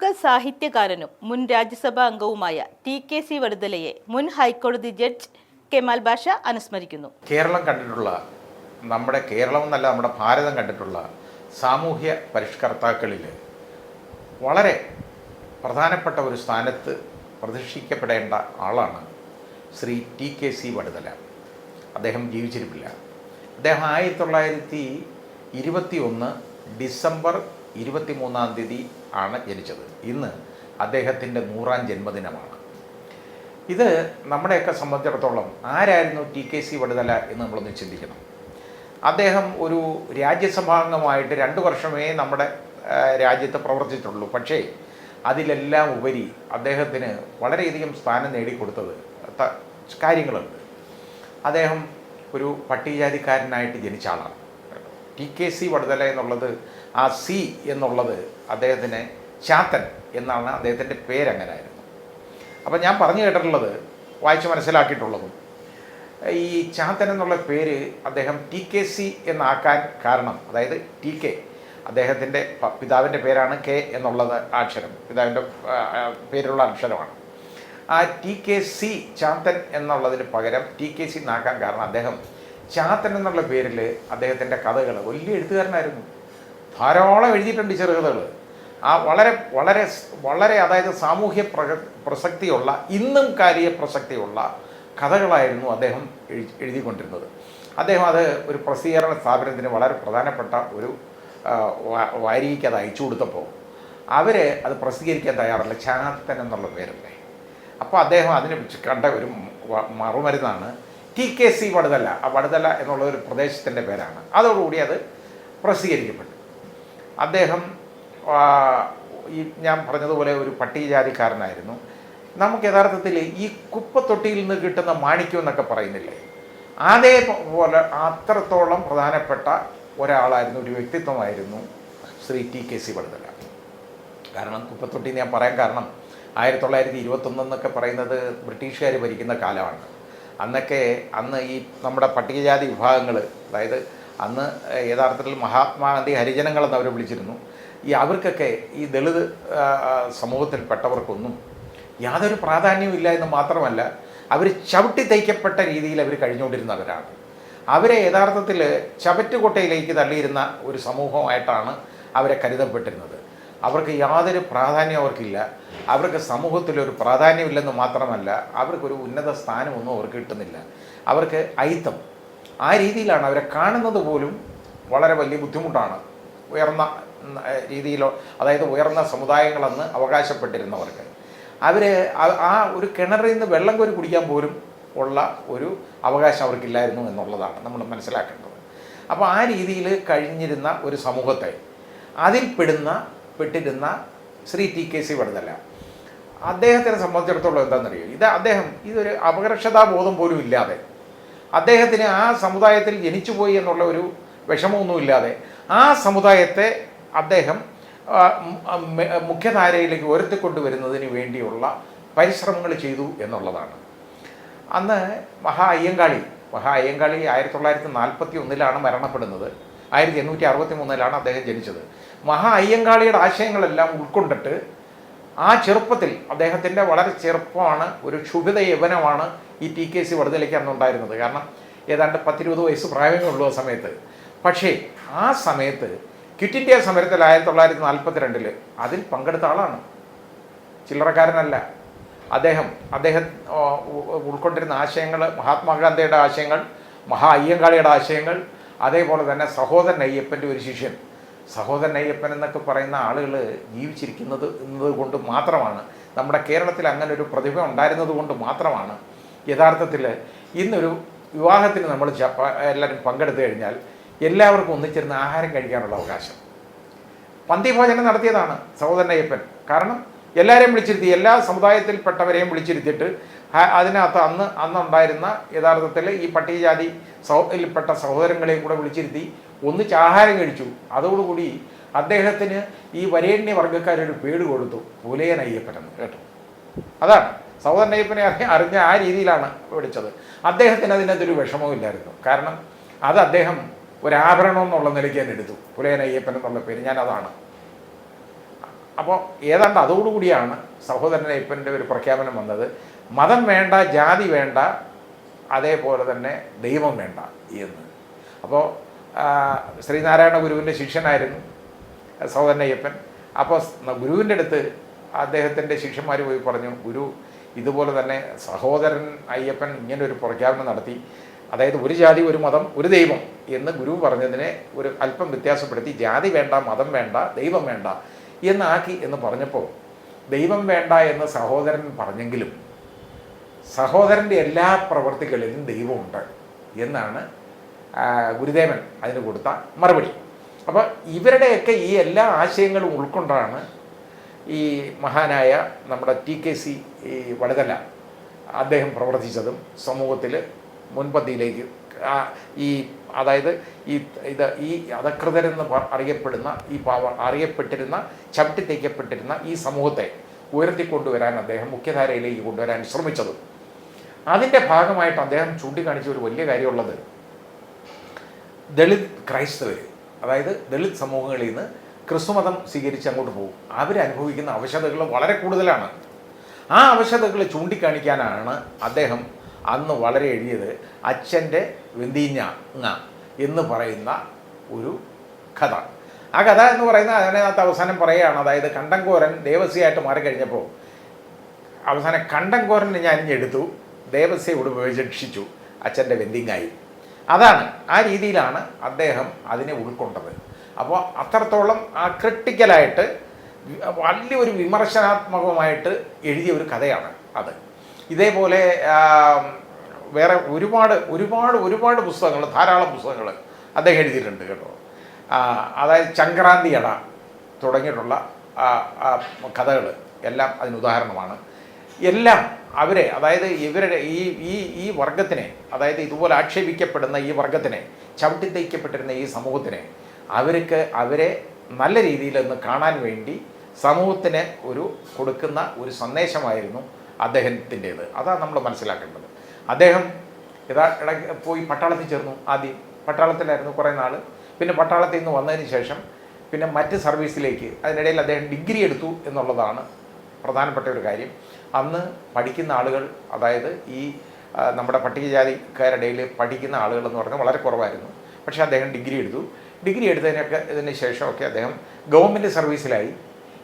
പ്രമുഖ സാഹിത്യകാരനും മുൻ രാജ്യസഭാ അംഗവുമായ ടി കെ സി വടുതലയെ മുൻ ഹൈക്കോടതി ജഡ്ജ് കെമാൽ ബാഷ അനുസ്മരിക്കുന്നു. കേരളം കണ്ടിട്ടുള്ള നമ്മുടെ കേരളം എന്നല്ല നമ്മുടെ ഭാരതം കണ്ടിട്ടുള്ള സാമൂഹ്യ പരിഷ്കർത്താക്കളിൽ വളരെ പ്രധാനപ്പെട്ട ഒരു സ്ഥാനത്ത് പ്രതിഷ്ഠിക്കപ്പെടേണ്ട ആളാണ് Shri T K C Vaduthala. അദ്ദേഹം ജീവിച്ചിരിപ്പില്ല അദ്ദേഹം ആയിരത്തി തൊള്ളായിരത്തി ഇരുപത്തി ഒന്ന് ഡിസംബർ ഇരുപത്തി മൂന്നാം തീയതി ആണ് ജനിച്ചത്. ഇന്ന് അദ്ദേഹത്തിന്റെ നൂറാം ജന്മദിനമാണ്. ഇത് നമ്മളെയൊക്കെ സംബന്ധിച്ചിടത്തോളം ആരായിരുന്നു ടി കെ സി വടുതല എന്ന് നമ്മളൊന്ന് ചിന്തിക്കണം. അദ്ദേഹം ഒരു രാജ്യസഭാംഗമായിട്ട് രണ്ട് വർഷമേ നമ്മുടെ രാജ്യത്ത് പ്രവർത്തിച്ചിട്ടുള്ളൂ. പക്ഷേ അതിലെല്ലാം ഉപരി അദ്ദേഹത്തിന് വളരെയധികം സ്ഥാനം നേടിക്കൊടുത്തത് കാര്യങ്ങളുണ്ട്. അദ്ദേഹം ഒരു പട്ടികജാതിക്കാരനായിട്ട് ജനിച്ച ആളാണ്. ടി കെ സി വടുതല എന്നുള്ളത് ആ സി എന്നുള്ളത് അദ്ദേഹത്തിന് ചാത്തൻ എന്നാണ് അദ്ദേഹത്തിന്റെ പേരങ്ങനായിരുന്നു. അപ്പം ഞാൻ പറഞ്ഞു കേട്ടിട്ടുള്ളത് വായിച്ച് മനസ്സിലാക്കിയിട്ടുള്ളതും. ഈ ചാത്തൻ എന്നുള്ള പേര് അദ്ദേഹം ടി കെ സി എന്നാക്കാൻ കാരണം അതായത് ടി കെ അദ്ദേഹത്തിന്റെ പിതാവിന്റെ പേരാണ് കെ എന്നുള്ളത് അക്ഷരം പിതാവിന്റെ പേരുള്ള അക്ഷരമാണ്. ആ ടി കെ സി ചാത്തൻ എന്നുള്ളതിന് പകരം ടി കെ സി എന്നാക്കാൻ കാരണം അദ്ദേഹം ചാത്തൻ എന്നുള്ള പേരിൽ അദ്ദേഹത്തിന്റെ കഥകൾ വലിയ എഴുത്തുകാരനായിരുന്നു. ധാരാളം എഴുതിയിട്ടുണ്ട് ചെറുകഥകൾ. ആ വളരെ വളരെ വളരെ അതായത് സാമൂഹ്യ പ്രസക്തിയുള്ള ഇന്നും കാര്യ പ്രസക്തിയുള്ള കഥകളായിരുന്നു അദ്ദേഹം എഴു എഴുതിക്കൊണ്ടിരുന്നത്. അദ്ദേഹം അത് ഒരു പ്രസിദ്ധീകരണ സ്ഥാപനത്തിന് വളരെ പ്രധാനപ്പെട്ട ഒരു വാരികയ്ക്ക് അത് അയച്ചു കൊടുത്തപ്പോൾ അവർ അത് പ്രസിദ്ധീകരിക്കാൻ തയ്യാറല്ല. ചാത്തൻ എന്നുള്ള പേരല്ലേ. അപ്പോൾ അദ്ദേഹം അതിനെ കണ്ട ഒരു മറുമരുന്നാണ് ടി കെ സി വടുതല. ആ വടുതല എന്നുള്ള ഒരു പ്രദേശത്തിന്റെ പേരാണ്. അതോടുകൂടി അത് പ്രസിദ്ധീകരിക്കപ്പെട്ടു. അദ്ദേഹം ഈ ഞാൻ പറഞ്ഞതുപോലെ ഒരു പട്ടികജാതിക്കാരനായിരുന്നു. നമുക്ക് യഥാർത്ഥത്തിൽ ഈ കുപ്പത്തൊട്ടിയിൽ നിന്ന് കിട്ടുന്ന മാണിക്യം എന്നൊക്കെ പറയുന്നില്ലേ? അതേപോലെ അത്രത്തോളം പ്രധാനപ്പെട്ട ഒരാളായിരുന്നു ഒരു വ്യക്തിത്വമായിരുന്നു Shri T K C Vaduthala കാരണം കുപ്പത്തൊട്ടി ഞാൻ പറയാൻ കാരണം ആയിരത്തി തൊള്ളായിരത്തി ഇരുപത്തൊന്ന് എന്നൊക്കെ പറയുന്നത് ബ്രിട്ടീഷുകാർ ഭരിക്കുന്ന കാലമാണ്. അന്നൊക്കെ അന്ന് ഈ നമ്മുടെ പട്ടികജാതി വിഭാഗങ്ങൾ അതായത് അന്ന് യഥാർത്ഥത്തിൽ മഹാത്മാഗാന്ധി ഹരിജനങ്ങളെന്ന് അവർ വിളിച്ചിരുന്നു. ഈ അവർക്കൊക്കെ ഈ ദളിത് സമൂഹത്തിൽ പെട്ടവർക്കൊന്നും സമൂഹത്തിൽപ്പെട്ടവർക്കൊന്നും യാതൊരു പ്രാധാന്യവും ഇല്ല എന്ന് മാത്രമല്ല അവർ ചവിട്ടി തയ്ക്കപ്പെട്ട രീതിയിൽ അവർ കഴിഞ്ഞുകൊണ്ടിരുന്നവരാണ്. അവരെ യഥാർത്ഥത്തിൽ ചവറ്റുകൊട്ടയിലേക്ക് തള്ളിയിരുന്ന ഒരു സമൂഹമായിട്ടാണ് അവരെ കരുതപ്പെട്ടിരുന്നത്. അവർക്ക് യാതൊരു പ്രാധാന്യം അവർക്കില്ല. അവർക്ക് സമൂഹത്തിലൊരു പ്രാധാന്യമില്ലെന്ന് മാത്രമല്ല അവർക്കൊരു ഉന്നത സ്ഥാനമൊന്നും അവർക്ക് കിട്ടുന്നില്ല. അവർക്ക് അയിത്തം ആ രീതിയിലാണ് അവരെ കാണുന്നത് പോലും വളരെ വലിയ ബുദ്ധിമുട്ടാണ്. ഉയർന്ന രീതിയിലോ അതായത് ഉയർന്ന സമുദായങ്ങളെന്ന് അവകാശപ്പെട്ടിരുന്നവർക്ക്. അവർ ആ ഒരു കിണറിൽ നിന്ന് വെള്ളം കോരി കുടിക്കാൻ പോലും ഉള്ള ഒരു അവകാശം അവർക്കില്ലായിരുന്നു എന്നുള്ളതാണ് നമ്മൾ മനസ്സിലാക്കേണ്ടത്. അപ്പോൾ ആ രീതിയിൽ കഴിഞ്ഞിരുന്ന ഒരു സമൂഹത്തെ അതിൽ പെടുന്ന പെട്ടിരുന്ന Shri T K C Vaduthala അദ്ദേഹത്തിനെ സംബന്ധിച്ചിടത്തോളം എന്താണെന്നറിയോ? ഇത് അദ്ദേഹം ഇതൊരു അപകർഷതാബോധം പോലും ഇല്ലാതെ അദ്ദേഹത്തിന് ആ സമുദായത്തിൽ ജനിച്ചുപോയി എന്നുള്ള ഒരു വിഷമമൊന്നുമില്ലാതെ ആ സമുദായത്തെ അദ്ദേഹം മുഖ്യധാരയിലേക്ക് ഉയർത്തിക്കൊണ്ടുവരുന്നതിന് വേണ്ടിയുള്ള പരിശ്രമങ്ങൾ ചെയ്തു എന്നുള്ളതാണ്. അന്ന് മഹാ അയ്യങ്കാളി മഹാ അയ്യങ്കാളി ആയിരത്തി തൊള്ളായിരത്തി നാൽപ്പത്തി ഒന്നിലാണ് മരണപ്പെടുന്നത്. ആയിരത്തി എണ്ണൂറ്റി അറുപത്തി മൂന്നിലാണ് അദ്ദേഹം ജനിച്ചത്. മഹാ അയ്യങ്കാളിയുടെ ആശയങ്ങളെല്ലാം ഉൾക്കൊണ്ടിട്ട് ആ ചെറുപ്പത്തിൽ അദ്ദേഹത്തിന്റെ വളരെ ചെറുപ്പമാണ് ഒരു ക്ഷുഭിത യവനമാണ് ഈ ടി കെ സി വടുതലയ്ക്ക് അന്നുണ്ടായിരുന്നത് കാരണം ഏതാണ്ട് പത്തിരുപത് വയസ്സ് പ്രായമേ ഉള്ളൂ ആ സമയത്ത്. പക്ഷേ ആ സമയത്ത് ക്വിറ്റ് ഇന്ത്യ സമരത്തിൽ ആയിരത്തി തൊള്ളായിരത്തി നാൽപ്പത്തി രണ്ടിൽ അതിൽ പങ്കെടുത്ത ആളാണ്. ചില്ലറക്കാരനല്ല. അദ്ദേഹം അദ്ദേഹം ഉൾക്കൊണ്ടിരുന്ന ആശയങ്ങൾ മഹാത്മാഗാന്ധിയുടെ ആശയങ്ങൾ മഹാ അയ്യങ്കാളിയുടെ ആശയങ്ങൾ അതേപോലെ തന്നെ സഹോദരൻ അയ്യപ്പന്റെ ഒരു ശിഷ്യൻ സഹോദരൻ അയ്യപ്പൻ എന്നൊക്കെ പറയുന്ന ആളുകൾ ജീവിച്ചിരിക്കുന്നത് എന്നത് കൊണ്ട് മാത്രമാണ്. നമ്മുടെ കേരളത്തിൽ അങ്ങനെ ഒരു പ്രതിഭ ഉണ്ടായിരുന്നത് കൊണ്ട് മാത്രമാണ്. യഥാർത്ഥത്തിൽ ഇന്നൊരു വിവാഹത്തിന് നമ്മൾ ജപ്പ എല്ലാവരും പങ്കെടുത്തു കഴിഞ്ഞാൽ എല്ലാവർക്കും ഒന്നിച്ചിരുന്ന് ആഹാരം കഴിക്കാനുള്ള അവകാശം. പന്തിഭോജനം നടത്തിയതാണ് സഹോദരൻ അയ്യപ്പൻ കാരണം എല്ലാവരെയും വിളിച്ചിരുത്തി എല്ലാ സമുദായത്തിൽപ്പെട്ടവരെയും വിളിച്ചിരുത്തിയിട്ട് അതിനകത്ത് അന്ന് അന്നുണ്ടായിരുന്ന യഥാർത്ഥത്തിൽ ഈ പട്ടികജാതി സഹോദരിൽപ്പെട്ട സഹോദരങ്ങളെയും കൂടെ വിളിച്ചിരുത്തി ഒന്നിച്ച് ആഹാരം കഴിച്ചു. അതോടുകൂടി അദ്ദേഹത്തിന് ഈ വരേണ്യ വർഗക്കാരൊരു പേട് കൊടുത്തു. പുലയൻ അയ്യപ്പനെന്ന് കേട്ടു. അതാണ്. സഹോദരൻ അയ്യപ്പനെ അറിഞ്ഞ ആ രീതിയിലാണ് വിളിച്ചത്. അദ്ദേഹത്തിന് അതിനകത്തൊരു വിഷമവും ഇല്ലായിരുന്നു. കാരണം അത് അദ്ദേഹം ഒരു ആഭരണം എന്നുള്ള നിലയ്ക്ക് തന്നെ എടുത്തു. പുലയൻ അയ്യപ്പൻ എന്നുള്ള പേര്. ഞാൻ അതാണ്. അപ്പോൾ ഏതാണ്ട് അതോടുകൂടിയാണ് സഹോദരൻ അയ്യപ്പന്റെ ഒരു പ്രഖ്യാപനം വന്നത്. മതം വേണ്ട ജാതി വേണ്ട അതേപോലെ തന്നെ ദൈവം വേണ്ട എന്ന്. അപ്പോൾ ശ്രീനാരായണ ഗുരുവിന്റെ ശിഷ്യനായിരുന്നു സഹോദരൻ അയ്യപ്പൻ. അപ്പോൾ ഗുരുവിന്റെ അടുത്ത് അദ്ദേഹത്തിന്റെ ശിഷ്യന്മാർ പോയി പറഞ്ഞു ഗുരു ഇതുപോലെ തന്നെ സഹോദരൻ അയ്യപ്പൻ ഇങ്ങനെ ഒരു പ്രഖ്യാപനം നടത്തി. അതായത് ഒരു ജാതി ഒരു മതം ഒരു ദൈവം എന്ന് ഗുരു പറഞ്ഞതിനെ ഒരു അല്പം വ്യത്യാസപ്പെടുത്തി. ജാതി വേണ്ട മതം വേണ്ട ദൈവം വേണ്ട. എന്നാക്കി എന്ന് പറഞ്ഞപ്പോൾ ദൈവം വേണ്ട എന്ന് സഹോദരൻ പറഞ്ഞെങ്കിലും സഹോദരന്റെ എല്ലാ പ്രവർത്തികളിലും ദൈവമുണ്ട് എന്നാണ് ഗുരുദേവൻ അതിന് കൊടുത്ത മറുപടി. അപ്പോൾ ഇവരുടെയൊക്കെ ഈ എല്ലാ ആശയങ്ങളും ഉൾക്കൊണ്ടാണ് ഈ മഹാനായ നമ്മുടെ ടി കെ സി ഈ വടുതല അദ്ദേഹം പ്രവർത്തിച്ചതും സമൂഹത്തിൽ മുൻപന്തിയിലേക്ക് ഈ അതായത് ഈ ഇത് ഈ അധകൃതരെന്ന് അറിയപ്പെടുന്ന ഈ പാവ അറിയപ്പെട്ടിരുന്ന ചവിട്ടി തേക്കപ്പെട്ടിരുന്ന ഈ സമൂഹത്തെ ഉയർത്തിക്കൊണ്ടുവരാൻ അദ്ദേഹം മുഖ്യധാരയിലേക്ക് കൊണ്ടുവരാൻ ശ്രമിച്ചത്. അതിന്റെ ഭാഗമായിട്ട് അദ്ദേഹം ചൂണ്ടിക്കാണിച്ച ഒരു വലിയ കാര്യമുള്ളത് ദളിത് ക്രൈസ്തവർ അതായത് ദളിത് സമൂഹങ്ങളിൽ നിന്ന് ക്രിസ്തുമതം സ്വീകരിച്ച് അങ്ങോട്ട് പോകും. അവരനുഭവിക്കുന്ന അവശതകൾ വളരെ കൂടുതലാണ്. ആ അവശതകൾ ചൂണ്ടിക്കാണിക്കാനാണ് അദ്ദേഹം അന്ന് വളരെ എഴുതിയത് അച്ഛന്റെ വെന്തീഞ്ഞ എന്ന് പറയുന്ന ഒരു കഥ. ആ കഥ എന്ന് പറയുന്നത് അതിനകത്ത് അവസാനം പറയുകയാണ് അതായത് കണ്ടങ്കോരൻ ദേവസ്യയായിട്ട് മാറിക്കഴിഞ്ഞപ്പോൾ അവസാനം കണ്ടങ്കോരനെ ഞാൻ എടുത്തു ദേവസ്വയോട് ഉപേക്ഷിച്ചു അച്ഛന്റെ വെന്തിങ്ങായി. അതാണ് ആ രീതിയിലാണ് അദ്ദേഹം അതിനെ ഉൾക്കൊണ്ടത്. അപ്പോൾ അത്രത്തോളം ആ ക്രിട്ടിക്കലായിട്ട് വലിയൊരു വിമർശനാത്മകമായിട്ട് എഴുതിയ ഒരു കഥയാണ് അത്. ഇതേപോലെ വേറെ ഒരുപാട് ഒരുപാട് ഒരുപാട് പുസ്തകങ്ങൾ ധാരാളം പുസ്തകങ്ങൾ അദ്ദേഹം എഴുതിയിട്ടുണ്ട് കേട്ടോ. അതായത് ചങ്കറാന്തി അട തുടങ്ങിയിട്ടുള്ള കഥകൾ എല്ലാം അതിന് ഉദാഹരണമാണ്. എല്ലാം അവരെ അതായത് ഇവരുടെ ഈ ഈ ഈ വർഗത്തിനെ അതായത് ഇതുപോലെ ആക്ഷേപിക്കപ്പെടുന്ന ഈ വർഗത്തിനെ ചവിട്ടിത്തയ്ക്കപ്പെട്ടിരുന്ന ഈ സമൂഹത്തിനെ അവർക്ക് അവരെ നല്ല രീതിയിലൊന്ന് കാണാൻ വേണ്ടി സമൂഹത്തിന് ഒരു കൊടുക്കുന്ന ഒരു സന്ദേശമായിരുന്നു. അദ്ദേഹത്തിന്റേത്. അതാണ് നമ്മൾ മനസ്സിലാക്കേണ്ടത്. അദ്ദേഹം ഇതാ ഇടയ്ക്ക് പോയി പട്ടാളത്തിൽ ചേർന്നു ആദ്യം. പട്ടാളത്തിലായിരുന്നു കുറേ നാൾ പിന്നെ പട്ടാളത്തിൽ നിന്ന് വന്നതിന് ശേഷം പിന്നെ മറ്റ് സർവീസിലേക്ക് അതിനിടയിൽ അദ്ദേഹം ഡിഗ്രി എടുത്തു എന്നുള്ളതാണ് പ്രധാനപ്പെട്ട ഒരു കാര്യം. അന്ന് പഠിക്കുന്ന ആളുകൾ അതായത് ഈ നമ്മുടെ പട്ടികജാതിക്കാരുടെ ഇടയിൽ പഠിക്കുന്ന ആളുകൾ എന്ന് പറഞ്ഞാൽ വളരെ കുറവായിരുന്നു. പക്ഷേ അദ്ദേഹം ഡിഗ്രി എടുത്തു. ഡിഗ്രി എടുത്തതിനൊക്കെ ഇതിന് ശേഷമൊക്കെ അദ്ദേഹം ഗവൺമെന്റ് സർവീസിലായി.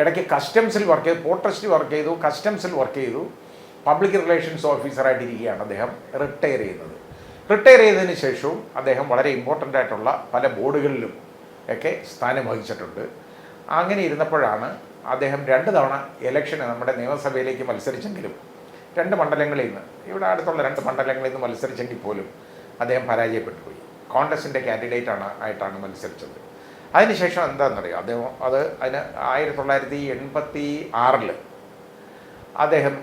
ഇടയ്ക്ക് കസ്റ്റംസിൽ വർക്ക് ചെയ്തു പോർട്ട് ട്രസ്റ്റിൽ വർക്ക് ചെയ്തു കസ്റ്റംസിൽ വർക്ക് ചെയ്തു. പബ്ലിക് റിലേഷൻസ് ഓഫീസറായിട്ടിരിക്കുകയാണ് അദ്ദേഹം റിട്ടയർ ചെയ്യുന്നത്. റിട്ടയർ ചെയ്തതിന് ശേഷവും അദ്ദേഹം വളരെ ഇമ്പോർട്ടന്റ് ആയിട്ടുള്ള പല ബോർഡുകളിലും ഒക്കെ സ്ഥാനം വഹിച്ചിട്ടുണ്ട്. അങ്ങനെ ഇരുന്നപ്പോഴാണ് അദ്ദേഹം രണ്ട് തവണ ഇലക്ഷന് നമ്മുടെ നിയമസഭയിലേക്ക് മത്സരിച്ചെങ്കിലും രണ്ട് മണ്ഡലങ്ങളിൽ നിന്ന് ഇവിടെ അടുത്തുള്ള രണ്ട് മണ്ഡലങ്ങളിൽ നിന്ന് മത്സരിച്ചെങ്കിൽ പോലും അദ്ദേഹം പരാജയപ്പെട്ടു പോയി. കോൺഗ്രസിന്റെ കാൻഡിഡേറ്റാണ് ആയിട്ടാണ് മത്സരിച്ചത്. അതിനുശേഷം എന്താണെന്നറിയോ? അദ്ദേഹം അത് അതിന് ആയിരത്തി തൊള്ളായിരത്തി എൺപത്തി ആറിൽ അദ്ദേഹം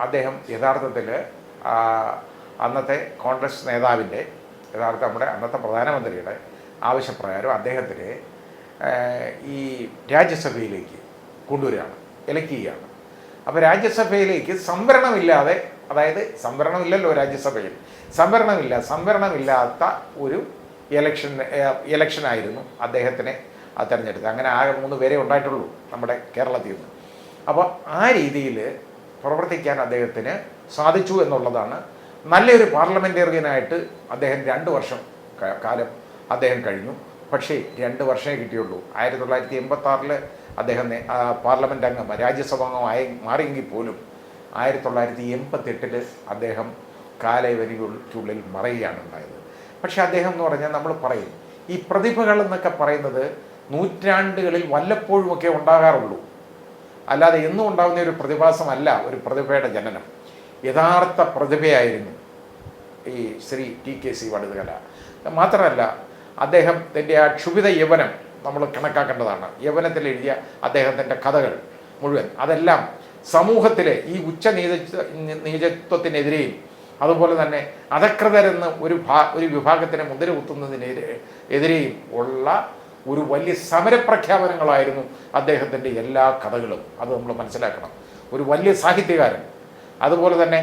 അദ്ദേഹം യഥാർത്ഥത്തിൽ അന്നത്തെ കോൺഗ്രസ് നേതാവിന്റെ യഥാർത്ഥ നമ്മുടെ അന്നത്തെ പ്രധാനമന്ത്രിയുടെ ആവശ്യപ്രകാരം അദ്ദേഹത്തിന് ഈ രാജ്യസഭയിലേക്ക് കൊണ്ടുവരികയാണ് ഇലക്ട് ചെയ്യുകയാണ് അപ്പോൾ രാജ്യസഭയിലേക്ക് സംവരണമില്ലാതെ അതായത് സംവരണമില്ലല്ലോ രാജ്യസഭയിൽ സംവരണമില്ല സംവരണമില്ലാത്ത ഒരു ഇലക്ഷൻ ഇലക്ഷനായിരുന്നു അദ്ദേഹത്തിനെ ആ തെരഞ്ഞെടുത്തത്. അങ്ങനെ ആകെ മൂന്ന് പേരെ ഉണ്ടായിട്ടുള്ളൂ നമ്മുടെ കേരളത്തിൽ നിന്ന്. അപ്പോൾ ആ രീതിയിൽ പ്രവർത്തിക്കാൻ അദ്ദേഹത്തിന് സാധിച്ചു എന്നുള്ളതാണ് നല്ലൊരു പാർലമെന്റേറിയനായിട്ട് അദ്ദേഹം രണ്ട് വർഷം കാലം അദ്ദേഹം കഴിഞ്ഞു. പക്ഷേ രണ്ട് വർഷമേ കിട്ടിയുള്ളൂ. ആയിരത്തി തൊള്ളായിരത്തി എൺപത്തി അദ്ദേഹം പാർലമെന്റ് അംഗം രാജ്യസഭ അംഗമായി മാറിയെങ്കിൽ പോലും ആയിരത്തി തൊള്ളായിരത്തി എൺപത്തെട്ടിൽ അദ്ദേഹം കാലയവനിക്കുള്ളിൽ മറയുകയാണ് ഉണ്ടായത്. പക്ഷേ അദ്ദേഹം എന്ന് പറഞ്ഞാൽ നമ്മൾ പറയും ഈ പ്രതിഭകൾ എന്നൊക്കെ പറയുന്നത് നൂറ്റാണ്ടുകളിൽ വല്ലപ്പോഴുമൊക്കെ ഉണ്ടാകാറുള്ളൂ. അല്ലാതെ എന്നും ഉണ്ടാകുന്ന ഒരു പ്രതിഭാസമല്ല ഒരു പ്രതിഭയുടെ ജനനം. യഥാർത്ഥ പ്രതിഭയായിരുന്നു ഈ Shri T K C Vaduthala മാത്രമല്ല അദ്ദേഹത്തിന്റെ ആ ക്ഷുഭിത യവനം നമ്മൾ കണക്കാക്കേണ്ടതാണ്. യവനത്തിൽ എഴുതിയ അദ്ദേഹത്തിന്റെ കഥകൾ മുഴുവൻ. അതെല്ലാം സമൂഹത്തിലെ ഈ ഉച്ച നീച നീചത്വത്തിനെതിരെയും അതുപോലെ തന്നെ അധകൃതരെന്ന് ഒരു ഭാ ഒരു വിഭാഗത്തിനെ മുതിര കുത്തുന്നതിനെതിരെ എതിരെയും ഉള്ള ഒരു വലിയ സമരപ്രഖ്യാപനങ്ങളായിരുന്നു അദ്ദേഹത്തിന്റെ എല്ലാ കഥകളും. അത് നമ്മൾ മനസ്സിലാക്കണം. ഒരു വലിയ സാഹിത്യകാരൻ. അതുപോലെ തന്നെ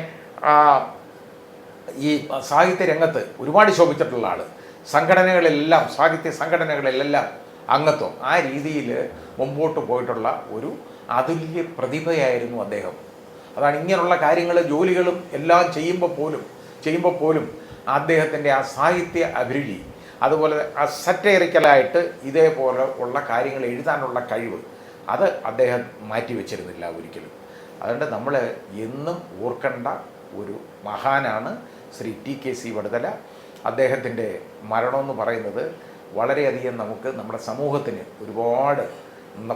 ഈ സാഹിത്യ രംഗത്ത് ഒരുപാട് ശോഭിച്ചിട്ടുള്ള ആൾ സംഘടനകളിലെല്ലാം സാഹിത്യ സംഘടനകളിലെല്ലാം അംഗത്വം. ആ രീതിയിൽ മുമ്പോട്ട് പോയിട്ടുള്ള ഒരു അതുല്യ പ്രതിഭയായിരുന്നു അദ്ദേഹം. അതാണ് ഇങ്ങനെയുള്ള കാര്യങ്ങൾ ജോലികളും എല്ലാം ചെയ്യുമ്പോൾ പോലും ചെയ്യുമ്പോൾ പോലും അദ്ദേഹത്തിന്റെ ആ സാഹിത്യ അഭിരുചി അതുപോലെ ആ ഇതേപോലെ ഉള്ള കാര്യങ്ങൾ എഴുതാനുള്ള കഴിവ് അത് അദ്ദേഹം മാറ്റിവെച്ചിരുന്നില്ല ഒരിക്കലും. അതുകൊണ്ട് നമ്മൾ എന്നും ഓർക്കേണ്ട ഒരു മഹാനാണ് Shri T K C Vaduthala. അദ്ദേഹത്തിന്റെ മരണമെന്ന് പറയുന്നത് വളരെയധികം നമുക്ക് നമ്മുടെ സമൂഹത്തിന് ഒരുപാട്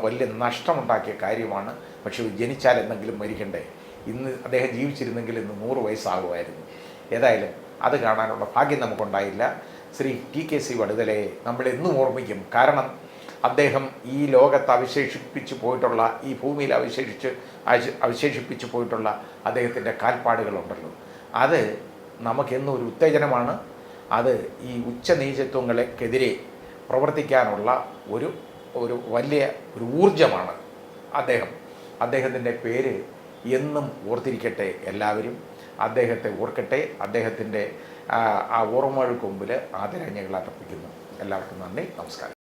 വലിയ നഷ്ടമുണ്ടാക്കിയ കാര്യമാണ്. പക്ഷേ ജനിച്ചാൽ എന്തെങ്കിലും മരിക്കണ്ടേ? ഇന്ന് അദ്ദേഹം ജീവിച്ചിരുന്നെങ്കിൽ ഇന്ന് നൂറ് വയസ്സാകുമായിരുന്നു. ഏതായാലും അത് കാണാനുള്ള ഭാഗ്യം നമുക്കുണ്ടായില്ല. ശ്രീ ടി കെ സി വടുതലയെ നമ്മൾ എന്നും ഓർമ്മിക്കും. കാരണം അദ്ദേഹം ഈ ലോകത്ത് അവശേഷിപ്പിച്ചു പോയിട്ടുള്ള ഈ ഭൂമിയിൽ അവശേഷിച്ച് അവശേഷിപ്പിച്ച് പോയിട്ടുള്ള അദ്ദേഹത്തിന്റെ കാൽപ്പാടുകളുണ്ടല്ലോ. അത് നമുക്കെന്നും ഒരു ഉത്തേജനമാണ്. അത് ഈ ഉച്ചനീചത്വങ്ങൾക്കെതിരെ പ്രവർത്തിക്കാനുള്ള ഒരു ഒരു വലിയ ഒരു ഊർജമാണ് അദ്ദേഹം. അദ്ദേഹത്തിന്റെ പേര് എന്നും ഓർത്തിരിക്കട്ടെ എല്ലാവരും. അദ്ദേഹത്തെ ഓർക്കട്ടെ. അദ്ദേഹത്തിന്റെ ആ, ഓർമ്മകൾക്ക് മുമ്പിൽ ആദരാഞ്ജലികൾ അർപ്പിക്കുന്നു. എല്ലാവർക്കും നന്ദി. നമസ്കാരം.